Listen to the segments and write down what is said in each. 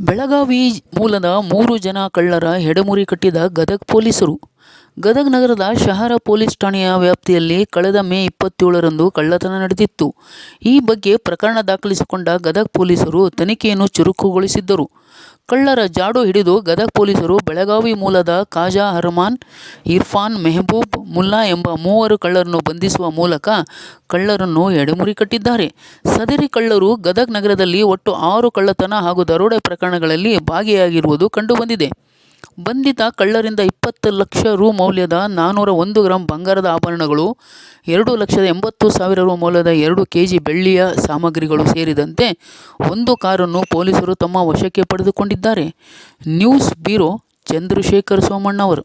ಬೆಳಗಾವಿ ಮೂಲದ ಮೂರು ಜನ ಕಳ್ಳರ ಹೆಡೆಮುರಿ ಕಟ್ಟಿದ ಗದಗ ಪೊಲೀಸರು. ಗದಗ ನಗರದ ಶಹರ ಪೊಲೀಸ್ ಠಾಣೆಯ ವ್ಯಾಪ್ತಿಯಲ್ಲಿ ಕಳೆದ ಮೇ ಇಪ್ಪತ್ತೇಳರಂದು ಕಳ್ಳತನ ನಡೆದಿತ್ತು. ಈ ಬಗ್ಗೆ ಪ್ರಕರಣ ದಾಖಲಿಸಿಕೊಂಡ ಗದಗ ಪೊಲೀಸರು ತನಿಖೆಯನ್ನು ಚುರುಕುಗೊಳಿಸಿದ್ದರು. ಕಳ್ಳರ ಜಾಡು ಹಿಡಿದು ಗದಗ ಪೊಲೀಸರು ಬೆಳಗಾವಿ ಮೂಲದ ಖಾಜಾ ಹರ್ಮಾನ್ ಇರ್ಫಾನ್ ಮೆಹಬೂಬ್ ಮುಲ್ಲಾ ಎಂಬ ಮೂವರು ಕಳ್ಳರನ್ನು ಬಂಧಿಸುವ ಮೂಲಕ ಕಳ್ಳರನ್ನು ಎಡೆಮುರಿ ಕಟ್ಟಿದ್ದಾರೆ. ಸದರಿ ಕಳ್ಳರು ಗದಗ ನಗರದಲ್ಲಿ ಒಟ್ಟು ಆರು ಕಳ್ಳತನ ಹಾಗೂ ದರೋಡೆ ಪ್ರಕರಣಗಳಲ್ಲಿ ಭಾಗಿಯಾಗಿರುವುದು ಕಂಡುಬಂದಿದೆ. ಬಂಧಿತ ಕಳ್ಳರಿಂದ ಇಪ್ಪತ್ತು ಲಕ್ಷ ರು ಮೌಲ್ಯದ ನಾನ್ನೂರ ಒಂದು ಗ್ರಾಂ ಬಂಗಾರದ ಆಭರಣಗಳು, ಎರಡು ಲಕ್ಷದ ಎಂಬತ್ತು ಸಾವಿರ ರು ಮೌಲ್ಯದ ಎರಡು ಕೆ ಜಿ ಬೆಳ್ಳಿಯ ಸಾಮಗ್ರಿಗಳು ಸೇರಿದಂತೆ ಒಂದು ಕಾರನ್ನು ಪೊಲೀಸರು ತಮ್ಮ ವಶಕ್ಕೆ ಪಡೆದುಕೊಂಡಿದ್ದಾರೆ. ನ್ಯೂಸ್ ಬ್ಯೂರೋ ಚಂದ್ರಶೇಖರ್ ಸೋಮಣ್ಣವರು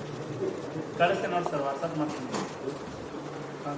ಕಳಿಸ್ತೀನಿ ನೋಡಿ ಸರ್ ವಾಟ್ಸಪ್ ಮಾಡ್ತೀನಿ. ಹಾಂ.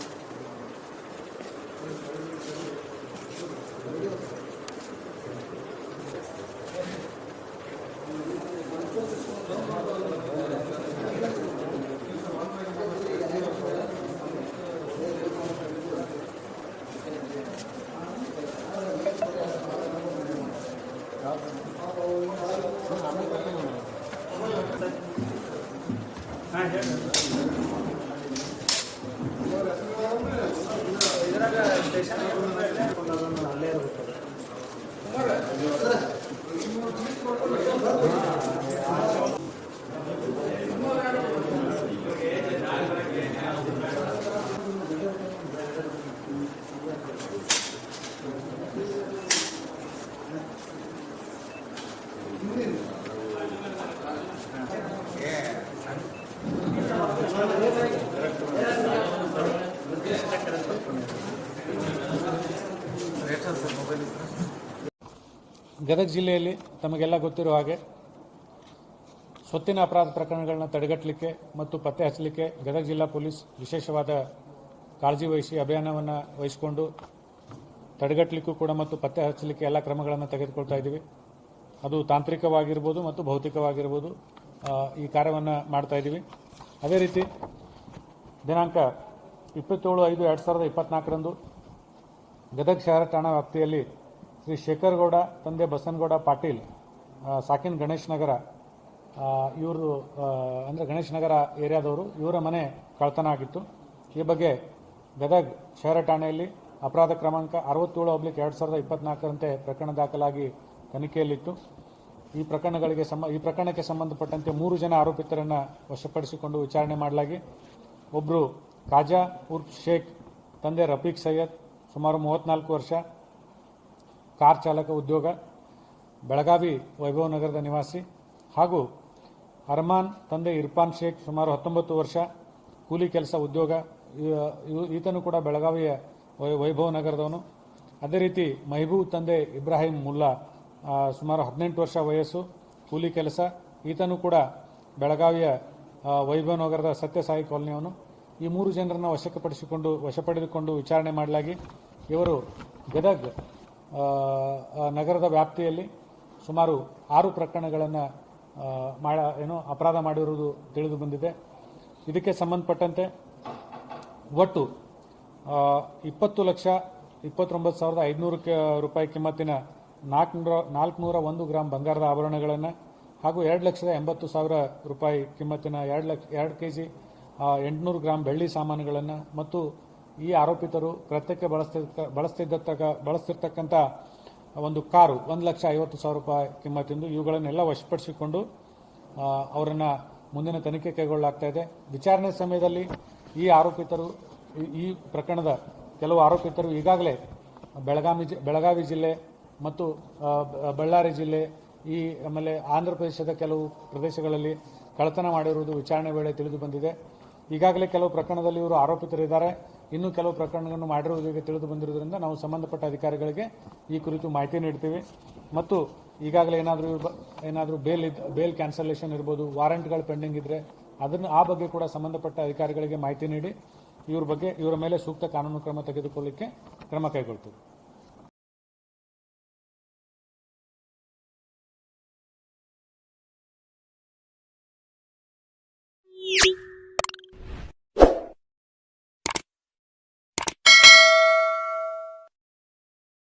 ಗದಗ ಜಿಲ್ಲೆಯಲ್ಲಿ ತಮಗೆಲ್ಲ ಗೊತ್ತಿರುವ ಹಾಗೆ ಸ್ವತ್ತಿನ ಅಪರಾಧ ಪ್ರಕರಣಗಳನ್ನ ತಡೆಗಟ್ಟಲಿಕ್ಕೆ ಮತ್ತು ಪತ್ತೆ ಹಚ್ಚಲಿಕ್ಕೆ ಗದಗ ಜಿಲ್ಲಾ ಪೊಲೀಸ್ ವಿಶೇಷವಾದ ಕಾಳಜಿ ವಹಿಸಿ ಅಭಿಯಾನವನ್ನು ವಹಿಸಿಕೊಂಡು ತಡೆಗಟ್ಟಲಿಕ್ಕೂ ಕೂಡ ಮತ್ತು ಪತ್ತೆ ಹಚ್ಚಲಿಕ್ಕೆ ಎಲ್ಲ ಕ್ರಮಗಳನ್ನು ತೆಗೆದುಕೊಳ್ತಾ ಇದ್ದೀವಿ. ಅದು ತಾಂತ್ರಿಕವಾಗಿರ್ಬೋದು ಮತ್ತು ಭೌತಿಕವಾಗಿರ್ಬೋದು ಈ ಕಾರ್ಯವನ್ನು ಮಾಡ್ತಾ ಇದ್ದೀವಿ. ಅದೇ ರೀತಿ ದಿನಾಂಕ ಇಪ್ಪತ್ತೇಳು ಐದು ಎರಡು ಸಾವಿರದ ಇಪ್ಪತ್ನಾಲ್ಕರಂದು ಗದಗ ಶಹರ ಠಾಣಾ ವ್ಯಾಪ್ತಿಯಲ್ಲಿ ಶ್ರೀ ಶೇಖರ್ಗೌಡ, ತಂದೆ ಬಸನ್ಗೌಡ ಪಾಟೀಲ್ ಸಾಕಿನ್ ಗಣೇಶ್ ನಗರ ಇವರು ಅಂದರೆ ಗಣೇಶ್ ನಗರ ಏರಿಯಾದವರು, ಇವರ ಮನೆ ಕಳ್ತನ ಆಗಿತ್ತು. ಈ ಬಗ್ಗೆ ಗದಗ್ ಶಹರ ಠಾಣೆಯಲ್ಲಿ ಅಪರಾಧ ಕ್ರಮಾಂಕ ಅರವತ್ತೇಳು ಒಬ್ಲಿಕ್ ಎರಡು ಸಾವಿರದ ಇಪ್ಪತ್ನಾಲ್ಕರಂತೆ ಪ್ರಕರಣ ದಾಖಲಾಗಿ ತನಿಖೆಯಲ್ಲಿತ್ತು. ಈ ಪ್ರಕರಣಗಳಿಗೆ ಸಂಬ, ಈ ಪ್ರಕರಣಕ್ಕೆ ಸಂಬಂಧಪಟ್ಟಂತೆ ಮೂರು ಜನ ಆರೋಪಿತರನ್ನು ವಶಪಡಿಸಿಕೊಂಡು ವಿಚಾರಣೆ ಮಾಡಲಾಗಿ. ಒಬ್ಬರು ಖಾಜಾ ಉರ್ಫ್ ಶೇಖ್, ತಂದೆ ರಫೀಕ್ ಸೈಯದ್, ಸುಮಾರು ಮೂವತ್ತ್ನಾಲ್ಕು ವರ್ಷ ಕಾರ್ ಚಾಲಕ ಉದ್ಯೋಗ, ಬೆಳಗಾವಿ ವೈಭವ ನಗರದ ನಿವಾಸಿ ಹಾಗೂ ಅರ್ಮಾನ್ ತಂದೆ ಇರ್ಫಾನ್ ಶೇಖ್ ಸುಮಾರು ಹತ್ತೊಂಬತ್ತು ವರ್ಷ, ಕೂಲಿ ಕೆಲಸ ಉದ್ಯೋಗ ಈತನು ಕೂಡ ಬೆಳಗಾವಿಯ ವೈಭವ ನಗರದವನು. ಅದೇ ರೀತಿ ಮಹಬೂಬ್ ತಂದೆ ಇಬ್ರಾಹಿಂ ಮುಲ್ಲಾ ಸುಮಾರು ಹದಿನೆಂಟು ವರ್ಷ ವಯಸ್ಸು, ಕೂಲಿ ಕೆಲಸ. ಈತನು ಕೂಡ ಬೆಳಗಾವಿಯ ವೈಭವ ನಗರದ ಸತ್ಯಸಾಯಿ ಕಾಲೋನಿಯವನು. ಈ ಮೂರು ಜನರನ್ನು ವಶಪಡಿಸಿಕೊಂಡು ವಶಪಡೆದುಕೊಂಡು ವಿಚಾರಣೆ ಮಾಡಲಾಗಿ ಇವರು ಗದಗ್ ನಗರದ ವ್ಯಾಪ್ತಿಯಲ್ಲಿ ಸುಮಾರು ಆರು ಪ್ರಕರಣಗಳನ್ನು ಮಾಡ, ಏನು ಅಪರಾಧ ಮಾಡಿರುವುದು ತಿಳಿದು ಬಂದಿದೆ. ಇದಕ್ಕೆ ಸಂಬಂಧಪಟ್ಟಂತೆ ಒಟ್ಟು ಇಪ್ಪತ್ತು ಲಕ್ಷ ಇಪ್ಪತ್ತೊಂಬತ್ತು ಸಾವಿರದ ಐದುನೂರು ರೂಪಾಯಿ ಕಿಮ್ಮತ್ತಿನ ನಾಲ್ಕುನೂರ ನಾಲ್ಕುನೂರ ಒಂದು ಗ್ರಾಮ್ ಬಂಗಾರದ ಆಭರಣಗಳನ್ನು ಹಾಗೂ ಎರಡು ಲಕ್ಷದ ಎಂಬತ್ತು ಸಾವಿರ ರೂಪಾಯಿ ಕಿಮ್ಮತ್ತಿನ ಎರಡು ಲಕ್ಷ, ಎರಡು ಕೆ ಜಿ ಎಂಟುನೂರು ಗ್ರಾಮ್ ಬೆಳ್ಳಿ ಸಾಮಾನುಗಳನ್ನು ಮತ್ತು ಈ ಆರೋಪಿತರು ಕೃತ್ಯಕ್ಕೆ ಬಳಸ್ತಿದ್ದ ಬಳಸ್ತಿರ್ತಕ್ಕಂಥ ಒಂದು ಕಾರು, ಒಂದು ಲಕ್ಷ ಐವತ್ತು ಸಾವಿರ ರೂಪಾಯಿ ಕಿಮ್ಮತ್ತಿಂದು ಇವುಗಳನ್ನೆಲ್ಲ ವಶಪಡಿಸಿಕೊಂಡು ಅವರನ್ನು ಮುಂದಿನ ತನಿಖೆ ಕೈಗೊಳ್ಳಲಾಗ್ತಾ ಇದೆ. ವಿಚಾರಣೆ ಸಮಯದಲ್ಲಿ ಈ ಆರೋಪಿತರು ಈ- ಪ್ರಕರಣದ ಕೆಲವು ಆರೋಪಿತರು ಈಗಾಗಲೇ ಬೆಳಗಾವಿ ಬೆಳಗಾವಿ ಜಿಲ್ಲೆ ಮತ್ತು ಬಳ್ಳಾರಿ ಜಿಲ್ಲೆ, ಈ ಆಮೇಲೆ ಆಂಧ್ರ ಪ್ರದೇಶದ ಕೆಲವು ಪ್ರದೇಶಗಳಲ್ಲಿ ಕಳತನ ಮಾಡಿರುವುದು ವಿಚಾರಣೆ ವೇಳೆ ತಿಳಿದು ಬಂದಿದೆ. ಈಗಾಗಲೇ ಕೆಲವು ಪ್ರಕರಣದಲ್ಲಿ ಇವರು ಆರೋಪಿತರಿದ್ದಾರೆ. ಇನ್ನು ಕೆಲವು ಪ್ರಕರಣಗಳನ್ನು ಮಾಡಿರುವುದಕ್ಕೆ ತಿಳಿದು ಬಂದಿರುವುದರಿಂದ ನಾವು ಸಂಬಂಧಪಟ್ಟ ಅಧಿಕಾರಿಗಳಿಗೆ ಈ ಕುರಿತು ಮಾಹಿತಿ ನೀಡ್ತೀವಿ. ಮತ್ತು ಈಗಾಗಲೇ ಏನಾದರೂ ಏನಾದರೂ ಬೇಲ್ ಇದ್ದ ಬೇಲ್ ಕ್ಯಾನ್ಸಲೇಷನ್ ಇರ್ಬೋದು, ವಾರಂಟ್ಗಳು ಪೆಂಡಿಂಗ್ ಇದ್ದರೆ ಅದನ್ನು, ಆ ಬಗ್ಗೆ ಕೂಡ ಸಂಬಂಧಪಟ್ಟ ಅಧಿಕಾರಿಗಳಿಗೆ ಮಾಹಿತಿ ನೀಡಿ, ಇವ್ರ ಬಗ್ಗೆ, ಇವರ ಮೇಲೆ ಸೂಕ್ತ ಕಾನೂನು ಕ್ರಮ ತೆಗೆದುಕೊಳ್ಳಿಕ್ಕೆ ಕ್ರಮ ಕೈಗೊಳ್ತೀವಿ.